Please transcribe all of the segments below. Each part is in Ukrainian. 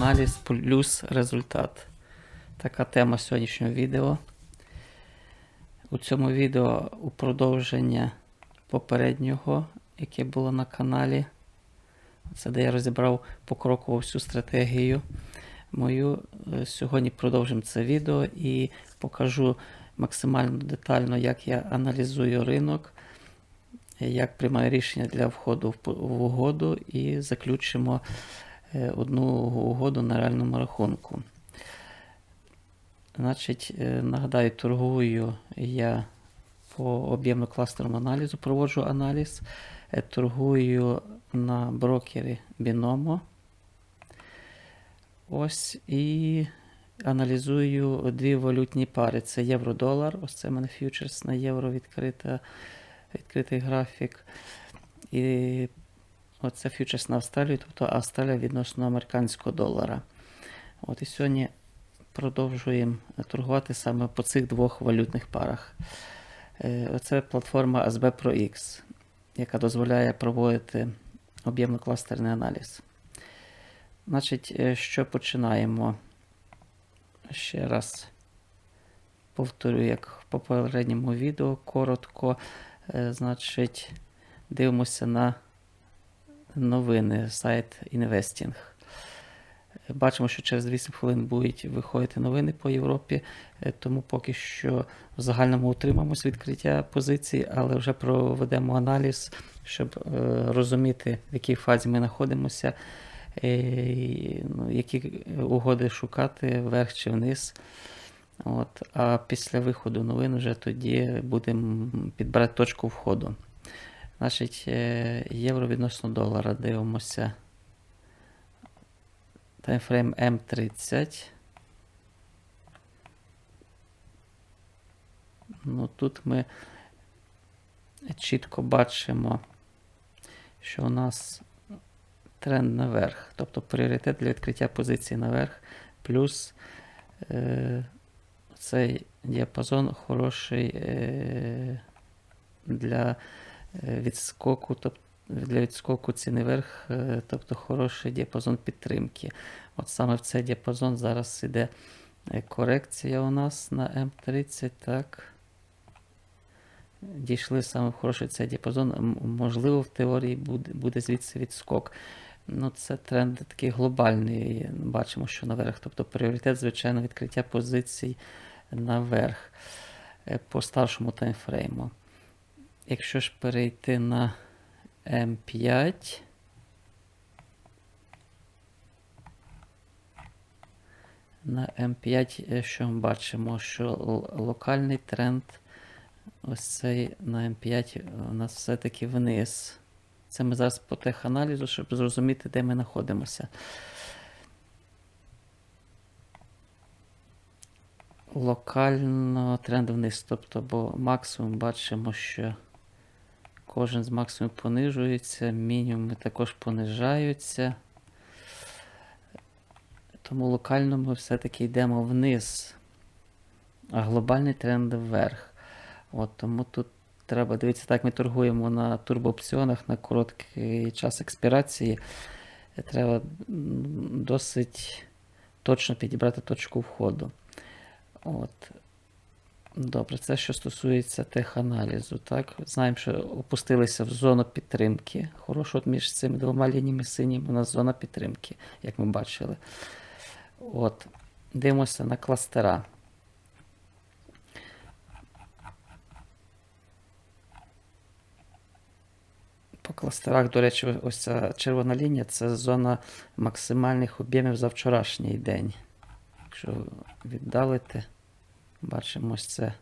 аналіз плюс результат. Така тема сьогоднішнього відео. У цьому відео у продовження попереднього, яке було на каналі. Це де я розібрав покроково всю стратегію мою. Е, Сьогодні продовжимо це відео і покажу максимально детально, як я аналізую ринок, як приймаю рішення для входу в угоду і заключимо одну угоду на реальному рахунку. Значить, е, нагадаю, торгую я по об'ємно-кластерному аналізу, проводжу аналіз. Е, Торгую на брокері Binomo. Ось і аналізую дві валютні пари. Це євро-долар. Ось це в мене фьючерс на євро відкрита, відкритий графік. І оце фьючерс на Австралію, тобто Австралія відносно американського долара. От і сьогодні продовжуємо торгувати саме по цих двох валютних парах. Е, Оце платформа SB Pro X, яка дозволяє проводити об'ємно-кластерний аналіз. Значить, е, що починаємо? Ще раз повторю, як в попередньому відео, коротко. Е, Значить, дивимося на новини, сайт Investing. Бачимо, що через 8 хвилин будуть виходити новини по Європі, е, тому поки що в загальному утримаємось відкриття позицій, але вже проведемо аналіз, щоб е, розуміти, в якій фазі ми знаходимося, е, ну, які угоди шукати вверх чи вниз. От, а після виходу новин вже тоді будемо підбирати точку входу. Значить, е, євро відносно долара дивимося. Таймфрейм М30. Ну, тут ми чітко бачимо, що у нас тренд наверх, тобто пріоритет для відкриття позиції наверх, плюс е, цей діапазон хороший е, для відскоку, тобто для відскоку ціни вверх, е, тобто хороший діапазон підтримки. От саме в цей діапазон зараз іде е, корекція у нас на М30, так. Дійшли саме в хороший цей діапазон. Можливо, в теорії буде, буде звідси відскок. Ну, це тренд такий глобальний. Бачимо, що наверх. Тобто пріоритет, звичайно, відкриття позицій наверх е, по старшому таймфрейму. Якщо ж перейти на М5. На М5, е, що ми бачимо, що локальний тренд ось цей на М5 у нас все-таки вниз. Це ми зараз по теханалізу, щоб зрозуміти, де ми знаходимося. Локально тренд вниз, тобто, бо максимум бачимо, що кожен з максимумів понижується, мінімуми також понижаються. Тому локально ми все-таки йдемо вниз, а глобальний тренд вверх. От, тому тут треба дивитися, так ми торгуємо на турбоопціонах на короткий час експірації. Треба досить точно підібрати точку входу. От. Добре, це що стосується теханалізу. Так? Знаємо, що опустилися в зону підтримки. Хорошо, от між цими двома лініями синіми у нас зона підтримки, як ми бачили. От. Дивимося на кластера. По кластерах, до речі, ось ця червона лінія це зона максимальних об'ємів за вчорашній день. Якщо віддалити, бачимо ось це.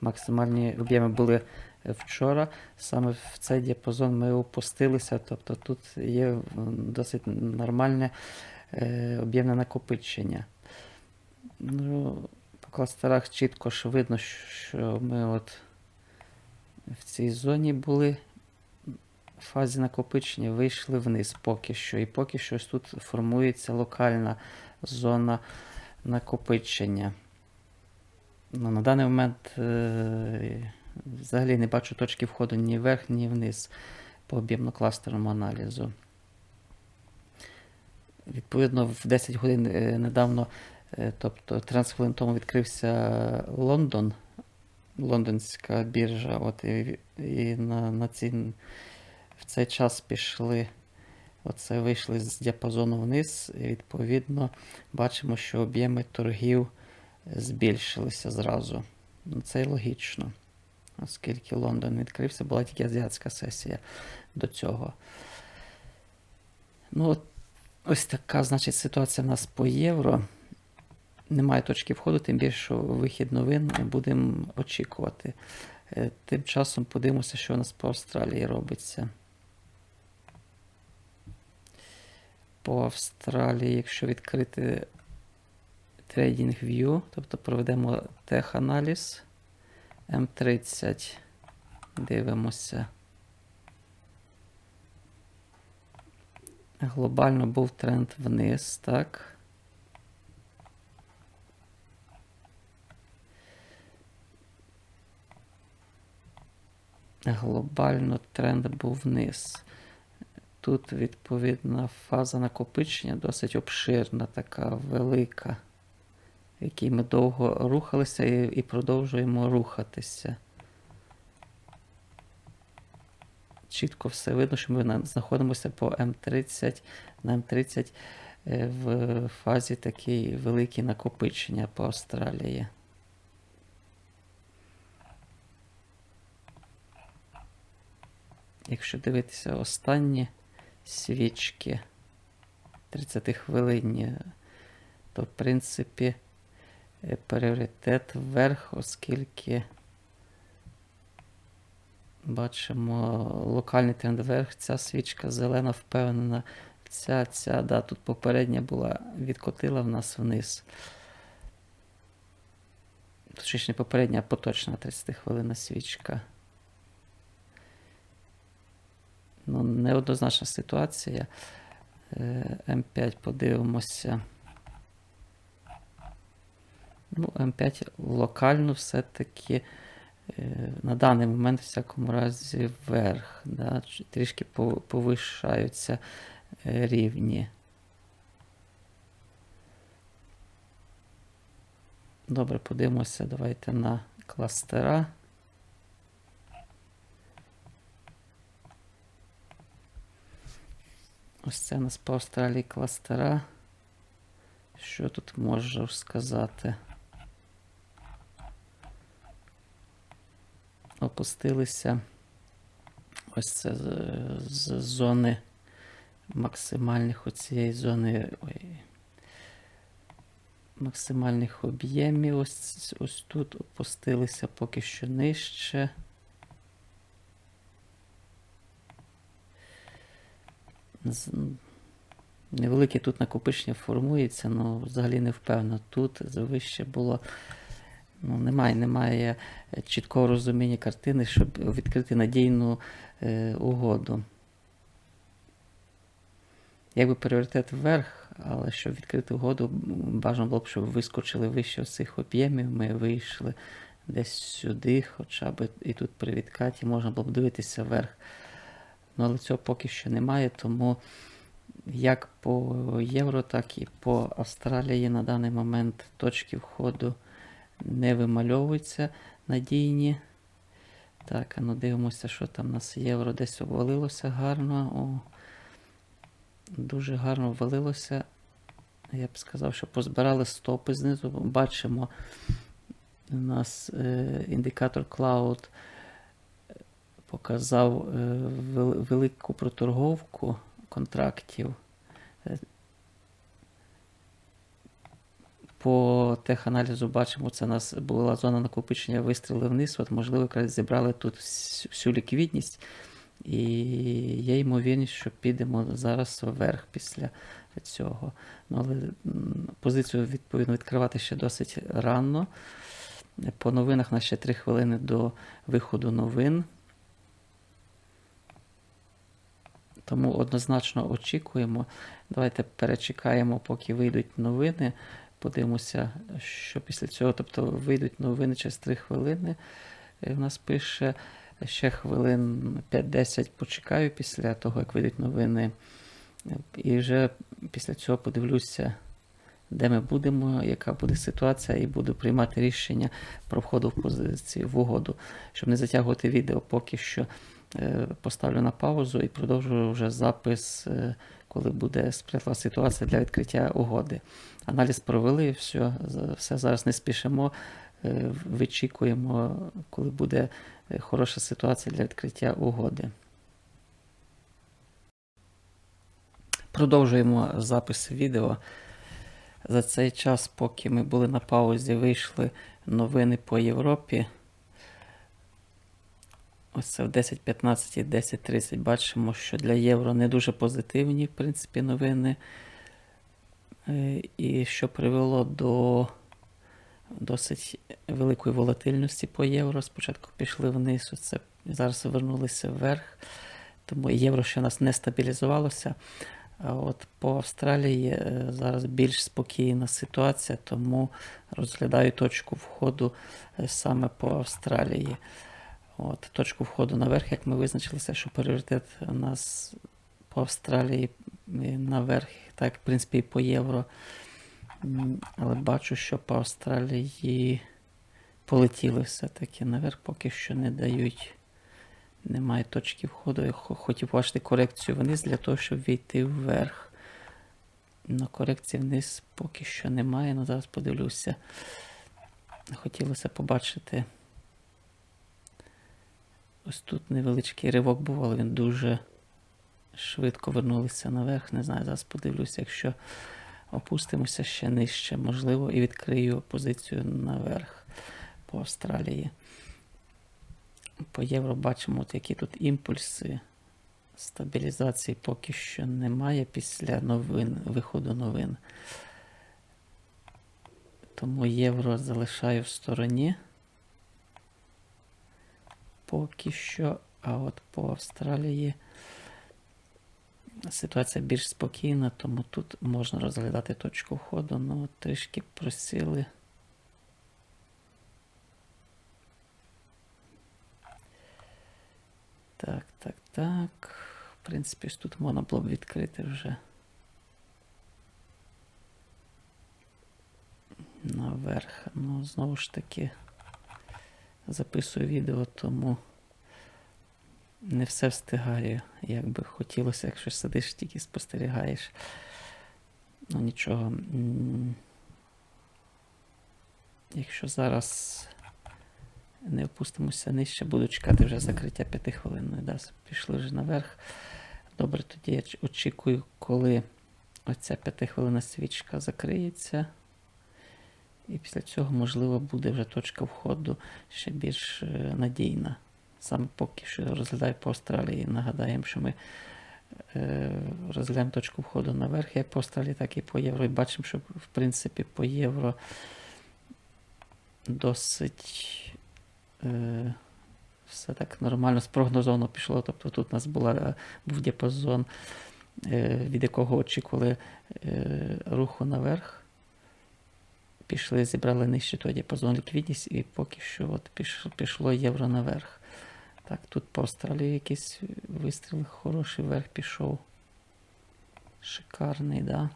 Максимальні об'єми були вчора. Саме в цей діапазон ми опустилися, тобто тут є досить нормальне е, об'ємне накопичення. Ну, по кластерах чітко ж видно, що ми от в цій зоні були в фазі накопичення, вийшли вниз поки що. І поки що ось тут формується локальна зона накопичення. Ну, на даний момент е, взагалі не бачу точки входу ні вверх, ні вниз по об'ємно-кластерному аналізу. Відповідно, в 10 годин е, недавно, е, тобто 13 хвилин тому відкрився Лондон, лондонська біржа. От, і і на, на ці, в цей час пішли, оце вийшли з діапазону вниз, і відповідно бачимо, що об'єми торгів збільшилися зразу. Ну, Це й логічно, оскільки Лондон відкрився, була тільки азіатська сесія до цього. Ну, Ось така, значить, ситуація в нас по євро. Немає точки входу, тим більше, вихід новин будемо очікувати. Е, Тим часом подивимося, що у нас по Австралії робиться. По Австралії, якщо відкрити TradingView, тобто проведемо теханаліз М30, дивимося. Глобально був тренд вниз, так. Глобально тренд був вниз. Тут відповідна фаза накопичення досить обширна, така велика, в якій ми довго рухалися і, і продовжуємо рухатися. чітко все видно, що ми на- знаходимося по М30 на М30 е, в фазі такій великі накопичення по Австралії. Якщо дивитися останні свічки 30 хвилинні, то в принципі пріоритет вверх, оскільки Бачимо локальний тренд вверх, ця свічка зелена впевнена. Ця, ця, да, тут попередня була, відкотила в нас вниз. Точніше, не попередня, а поточна 30 хвилина свічка. Ну, неоднозначна ситуація. Е, М5 подивимося. Ну, М5 локально все-таки. Е, на даний момент, в всякому разі, вверх. Да? Трішки повишаються е, рівні. Добре, подивимося, давайте на кластера. Ось це у нас по Австралії кластера. Що тут можу сказати? Опустилися ось це з, зони максимальних оцієї зони ой, максимальних об'ємів. Ось, ось тут опустилися поки що нижче. Невелике тут накопичення формується, але взагалі не впевнено. Тут вище було ну, немає немає чіткого розуміння картини, щоб відкрити надійну е, угоду. Якби пріоритет вверх, але щоб відкрити угоду, бажано було б, щоб вискочили вище цих об'ємів, ми вийшли десь сюди, хоча б і тут при відкаті можна було б дивитися вверх. Ну, але цього поки що немає, тому як по євро, так і по Австралії на даний момент точки входу не вимальовуються надійні. Так, а ну дивимося, що там у нас євро десь обвалилося гарно. О, Дуже гарно ввалилося. Я б сказав, що позбирали стопи знизу. Бачимо, у нас е, індикатор Cloud показав е, велику проторговку контрактів. Е, по теханалізу бачимо, це у нас була зона накопичення вистріли вниз. От, Можливо, якраз зібрали тут всю ліквідність. І є ймовірність, що підемо зараз вверх після цього. Ну, Але позицію відповідно відкривати ще досить рано. По новинах на ще 3 хвилини до виходу новин. Тому однозначно очікуємо. Давайте перечекаємо, поки вийдуть новини. Подивимося, що після цього, тобто вийдуть новини через 3 хвилини. І в нас пише ще хвилин 5-10 почекаю після того, як вийдуть новини І вже після цього подивлюся, де ми будемо, яка буде ситуація, і буду приймати рішення про вход в позицію в угоду. Щоб не затягувати відео, поки що е, поставлю на паузу і продовжую вже запис, е, коли буде спрятла ситуація для відкриття угоди. Аналіз провели, все, все зараз не спішимо. е, Вичікуємо, коли буде е, хороша ситуація для відкриття угоди. Продовжуємо запис відео. За цей час, поки ми були на паузі, вийшли новини по Європі. Ось це в 10.15 і 10.30 бачимо, що для євро не дуже позитивні, в принципі, новини. Е, І що привело до досить великої волатильності по євро. Спочатку пішли вниз, оце зараз вернулися вверх. Тому євро ще у нас не стабілізувалося. А от по Австралії е, зараз більш спокійна ситуація, тому розглядаю точку входу е, саме по Австралії. От, точку входу наверх, як ми визначилися, що пріоритет у нас по Австралії наверх, так, в принципі, і по євро. Але бачу, що по Австралії полетіли все-таки наверх, поки що не дають. Немає точки входу. Я хотів бачити корекцію вниз для того, щоб війти вверх. Но корекції вниз поки що немає. Ну зараз подивлюся. Хотілося побачити. Ось тут невеличкий ривок був, але він дуже швидко вернулися наверх. Не знаю, зараз подивлюся, якщо опустимося ще нижче, можливо, і відкрию позицію наверх по Австралії. По євро бачимо, от які тут імпульси. Стабілізації поки що немає після новин, виходу новин. Тому євро залишаю в стороні. Поки що. А от по Австралії ситуація більш спокійна, тому тут можна розглядати точку входу, ну трішки просіли. Так, так, так. В принципі, ось тут можна було б відкрити вже. Наверх. Ну, знову ж таки, записую відео, тому не все встигаю, як би хотілося, якщо сидиш тільки спостерігаєш. Ну нічого. Якщо зараз не опустимося нижче, буду чекати вже закриття п'ятихвилинної. Да, пішли вже наверх. Добре, тоді я очікую, коли оця п'ятихвилинна свічка закриється. І після цього, можливо, буде вже точка входу ще більш е, надійна. Саме поки що розглядаю по Австралії. Нагадаємо, що ми е, розглядаємо точку входу наверх, як по Австралії, так і по євро. І бачимо, що в принципі по євро досить е, все так нормально спрогнозовано пішло. Тобто тут у нас була, був діапазон, від якого очікували руху наверх. Пішли, зібрали нижче той діапазон ліквідність, і поки що от пішло, євро наверх. Так, тут по Австралії якийсь вистріл хороший вверх пішов. Шикарний, да.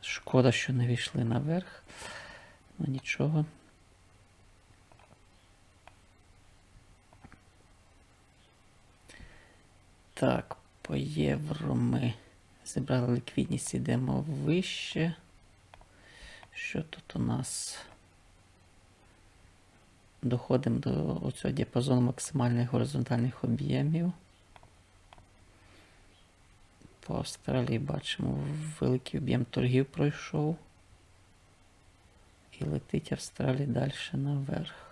Шкода, що не війшли наверх. Ну нічого. Так, по євро ми зібрали ліквідність, йдемо вище. Що тут у нас? Доходимо до оцього діапазону максимальних горизонтальних об'ємів. По Австралії бачимо, великий об'єм торгів пройшов. І летить Австралія далі наверх.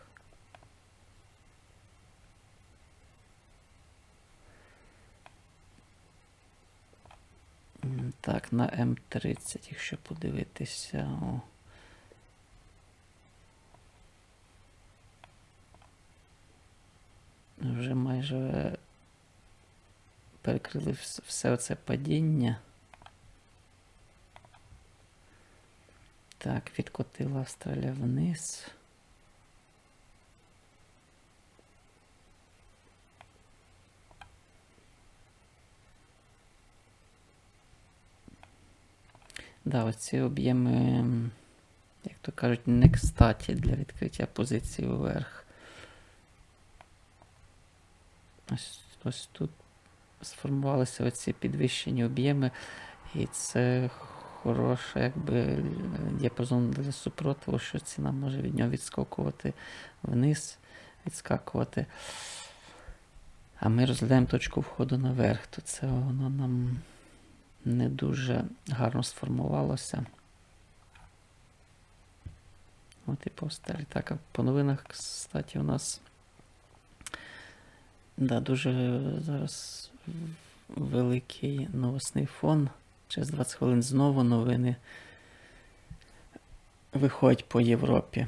Так, на М30, якщо подивитися. О. Вже майже перекрили все оце падіння. Так, відкотила Австралія вниз. Да, оці об'єми, як то кажуть, не кстаті для відкриття позиції вверх. Ось, ось тут сформувалися оці підвищені об'єми, і це хороша, якби діапазон для супротиву, що ціна може від нього відскокувати вниз, відскакувати. А ми розглядаємо точку входу наверх, то це воно нам не дуже гарно сформувалося. От і повсталі. Так, а по новинах, кстати, у нас да, дуже зараз великий новосний фон. Через 20 хвилин знову новини виходять по Європі.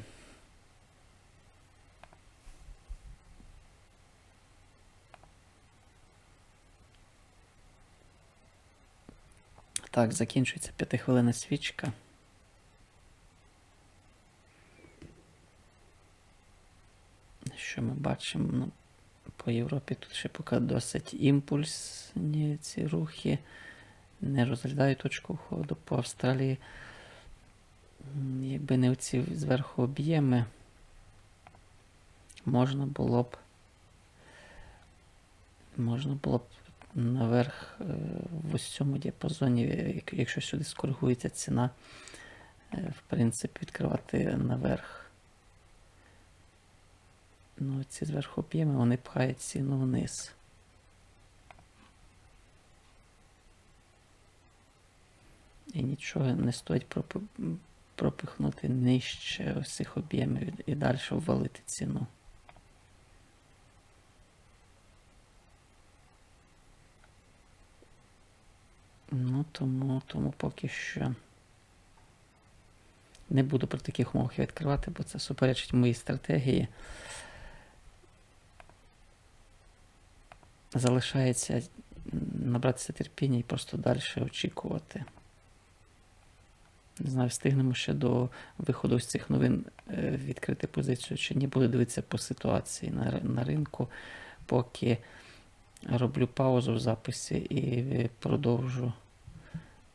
Так, закінчується п'ятихвилинна свічка. Що ми бачимо? Ну, по Європі тут ще поки досить імпульсні ці рухи. Не розглядаю точку входу по Австралії. Якби не оці зверху об'єми, можна було б. Можна було б наверх е, в ось цьому діапазоні, якщо сюди скоригується ціна, е, в принципі, відкривати наверх. Ну, ці зверху об'єми, вони пхають ціну вниз. І нічого не стоїть пропихнути нижче ось цих об'ємів і далі ввалити ціну. Ну, тому, тому поки що не буду при таких умовах відкривати, бо це суперечить моїй стратегії. Залишається набратися терпіння і просто далі очікувати. Не знаю, встигнемо ще до виходу з цих новин е, відкрити позицію чи ні. Буду дивитися по ситуації на, на ринку, поки роблю паузу в записі і е, продовжу,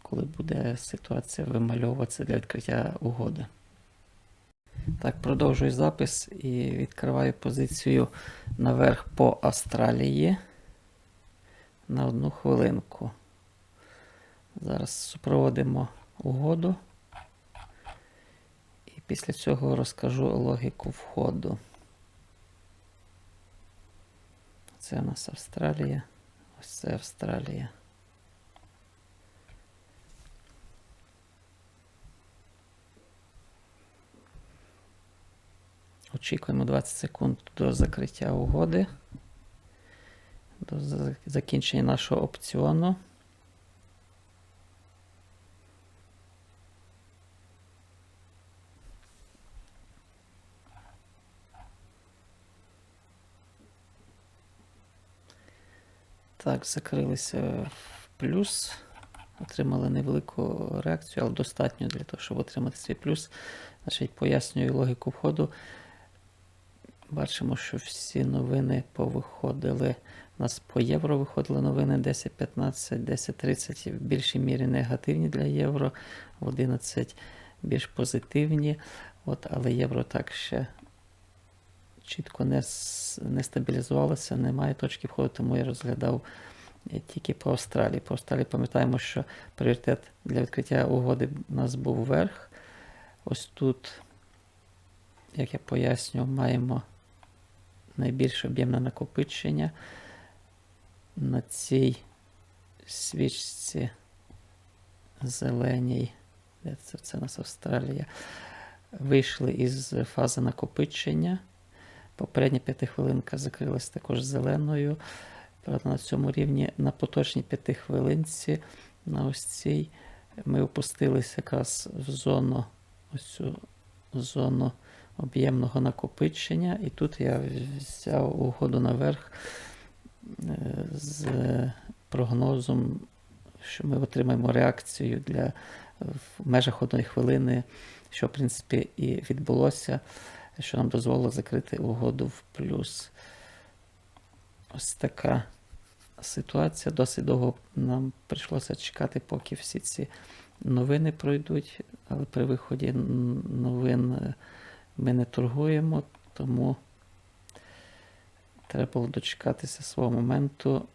коли буде ситуація вимальовуватися для відкриття угоди. Так, продовжую запис і відкриваю позицію наверх по Австралії на одну хвилинку. Зараз супроводимо угоду. І після цього розкажу логіку входу. Це у нас Австралія. Ось це Австралія. Очікуємо 20 секунд до закриття угоди, до закінчення нашого опціону. Так, закрилися в плюс. Отримали невелику реакцію, але достатньо для того, щоб отримати свій плюс. Значить, пояснюю логіку входу. Бачимо, що всі новини повиходили. У нас по євро виходили новини 10-15, 10-30 в більшій мірі негативні для євро, в 11 більш позитивні. От, але євро так ще чітко не, не стабілізувалося, немає точки входу, тому я розглядав е, тільки по Австралії. По Австралії пам'ятаємо, що пріоритет для відкриття угоди у нас був вверх. Ось тут, як я пояснював, маємо найбільше об'ємне накопичення. На цій свічці зеленій, це, це у нас Австралія, вийшли із фази накопичення. Попередня п'ятихвилинка закрилась також зеленою. Правда, на цьому рівні на поточній п'ятихвилинці, на ось цій, ми опустилися якраз в зону, ось цю зону об'ємного накопичення. І тут я взяв угоду наверх е, з прогнозом, що ми отримаємо реакцію для в межах одної хвилини, що в принципі і відбулося, що нам дозволило закрити угоду в плюс. Ось така ситуація. Досить довго нам прийшлося чекати, поки всі ці новини пройдуть. Але при виході новин е, ми не торгуємо, тому треба було дочекатися свого моменту.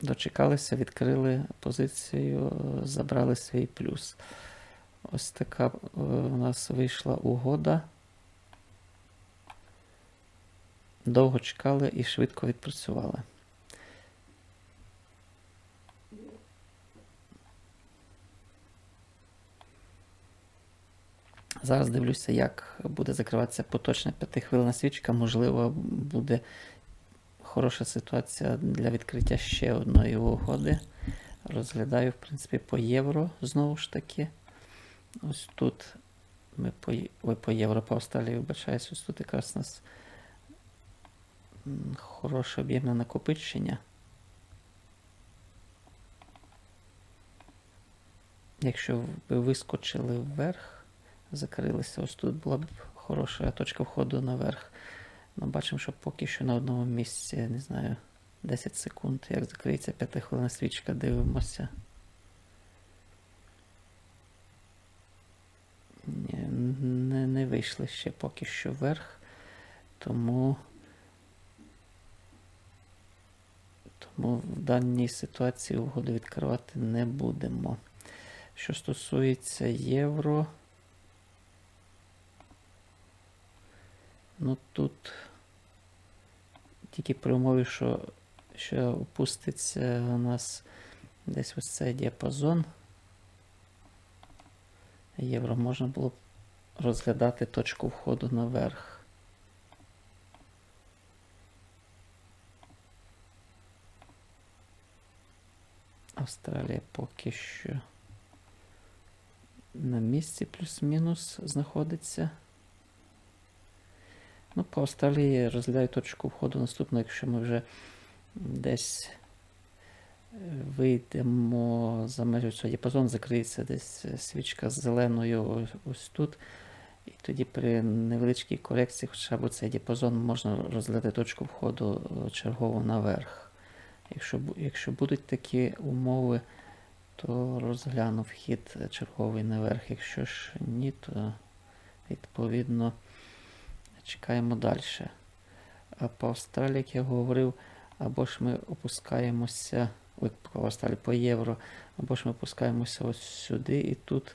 Дочекалися, відкрили позицію, забрали свій плюс. Ось така е, у нас вийшла угода. Довго чекали і швидко відпрацювали. Зараз дивлюся, як буде закриватися поточна п'ятихвилина свічка. Можливо, буде хороша ситуація для відкриття ще одної угоди. Розглядаю, в принципі, по євро знову ж таки. Ось тут ми по, ой, по євро, по Австралії вибачаюсь, ось тут якраз у нас хороше об'ємне накопичення. Якщо ви вискочили вверх, закрилися, ось тут була б хороша точка входу наверх. Ми бачимо, що поки що на одному місці, не знаю, 10 секунд, як закриється п'ятихвилина свічка, дивимося. Не, не вийшли ще поки що вверх, тому, тому в даній ситуації угоду відкривати не будемо. Що стосується євро, ну тут тільки при умові, що, що опуститься у нас десь ось цей діапазон. Євро можна було б розглядати точку входу наверх. Австралія поки що на місці плюс-мінус знаходиться. Ну, по Австралії розглядаю точку входу наступну, якщо ми вже десь е, вийдемо за межу цього діапазону, закриється десь е, свічка з зеленою ось, тут. І тоді при невеличкій корекції, хоча б цей діапазон можна розглядати точку входу е, чергово наверх. Якщо, якщо будуть такі умови, то розгляну вхід черговий наверх. Якщо ж ні, то відповідно чекаємо далі. А по Австралії, як я говорив, або ж ми опускаємося, ой, по Австралії, по євро, або ж ми опускаємося ось сюди і тут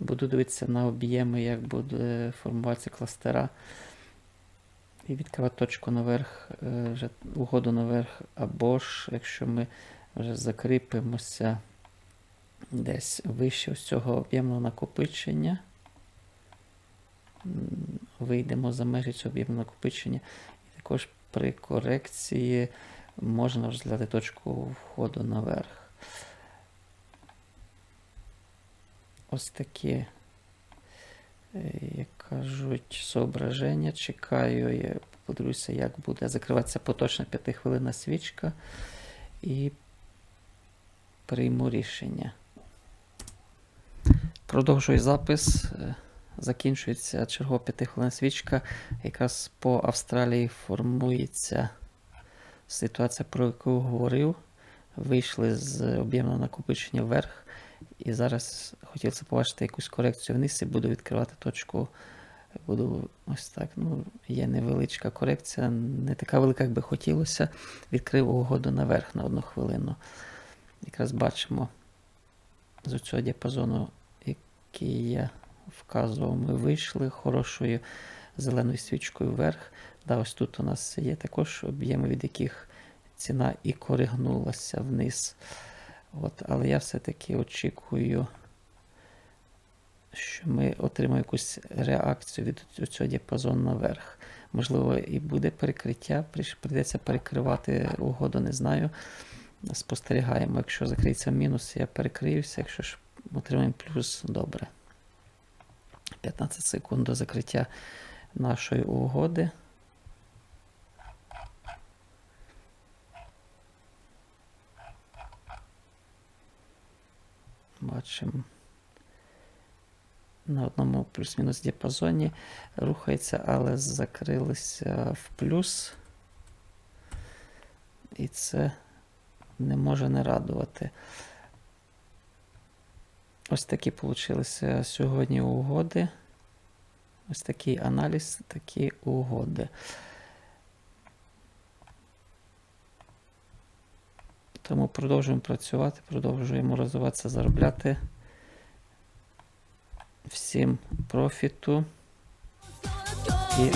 буду дивитися на об'єми, як буде формуватися кластера. І відкривати точку наверх, е, вже угоду наверх, або ж, якщо ми вже закріпимося десь вище ось цього об'ємного накопичення, вийдемо за межі цього об'ємного накопичення, і також при корекції можна розглядати точку входу наверх. Ось такі, е, як кажуть, зображення. Чекаю, я подивлюся, як буде закриватися поточна п'ятихвилинна свічка. І прийму рішення. Продовжую запис. Закінчується чергова п'ятихвилинна свічка. Якраз по Австралії формується ситуація, про яку говорив. Вийшли з об'ємного накопичення вверх. І зараз хотілося побачити якусь корекцію вниз і буду відкривати точку. Буду ось так. Ну, є невеличка корекція, не така велика, як би хотілося. Відкрив угоду наверх на одну хвилину. Якраз бачимо з цього діапазону, який я вказував, ми вийшли хорошою зеленою свічкою вверх. Да, ось тут у нас є також об'єми, від яких ціна і коригнулася вниз. От, але я все-таки очікую, що ми отримаємо якусь реакцію від цього діапазону наверх. Можливо, і буде перекриття, прийдеться перекривати угоду, не знаю. Спостерігаємо. Якщо закриється мінус, я перекриюся. Якщо ж отримаємо плюс, добре. 15 секунд до закриття нашої угоди. Бачимо. На одному плюс-мінус діапазоні рухається, але закрилися в плюс. І це не може не радувати. Ось такі получилися сьогодні угоди. Ось такий аналіз, такі угоди. Тому продовжуємо працювати, продовжуємо розвиватися, заробляти. Всім профіту і